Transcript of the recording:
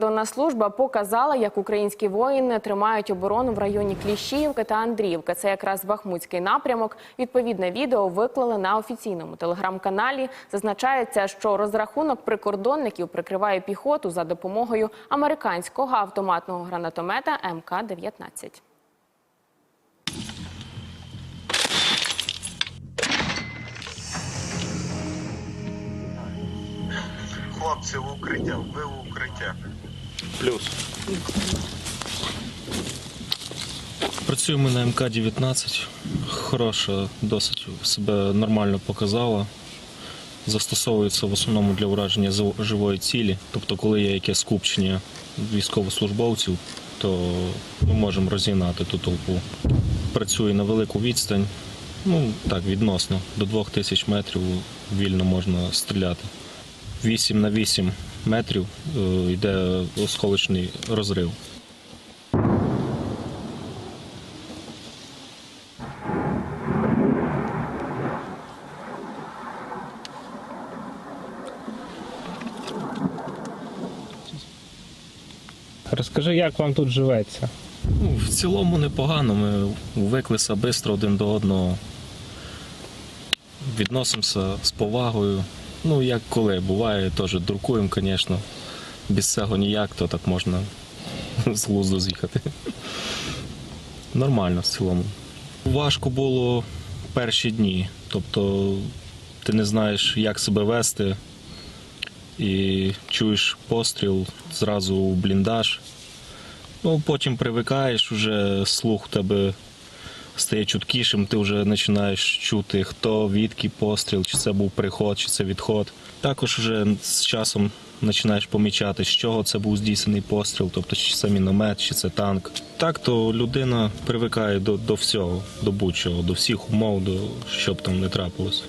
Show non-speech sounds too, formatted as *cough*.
Донна служба показала, як українські воїни тримають оборону в районі Кліщіївки та Андріївки. Це якраз Бахмутський напрямок. Відповідне відео виклали на офіційному телеграм-каналі. Зазначається, що розрахунок прикордонників прикриває піхоту за допомогою американського автоматного гранатомета МК-19. Хлопці в укриття, ви в укриття. Плюс. Працюємо на МК-19. Хороша, досить себе нормально показала. Застосовується в основному для ураження живої цілі. Тобто, коли є якесь скупчення військовослужбовців, то ми можемо розігнати ту толпу. Працює на велику відстань. Ну, так, відносно. До 2000 метрів вільно можна стріляти. 8 на 8 метрів е, йде осколочний розрив. Розкажи, як вам тут живеться? Ну, в цілому непогано. Ми виклися швидко один до одного. Відносимося з повагою. Ну, як коли буває, теж друкуємо, звісно. Без цього ніяк, то так можна *laughs* з глузду з'їхати. Нормально в цілому. Важко було перші дні. Тобто ти не знаєш, як себе вести, і чуєш постріл зразу у бліндаж. Ну, потім привикаєш, вже слух у тебе стає чуткішим, ти вже починаєш чути, хто, відки постріл, чи це був приход, чи це відход. Також вже з часом починаєш помічати, з чого це був здійснений постріл, тобто чи це міномет, чи це танк. Так то людина привикає до, до всього, до будь-чого, до всіх умов, до що б там не трапилось.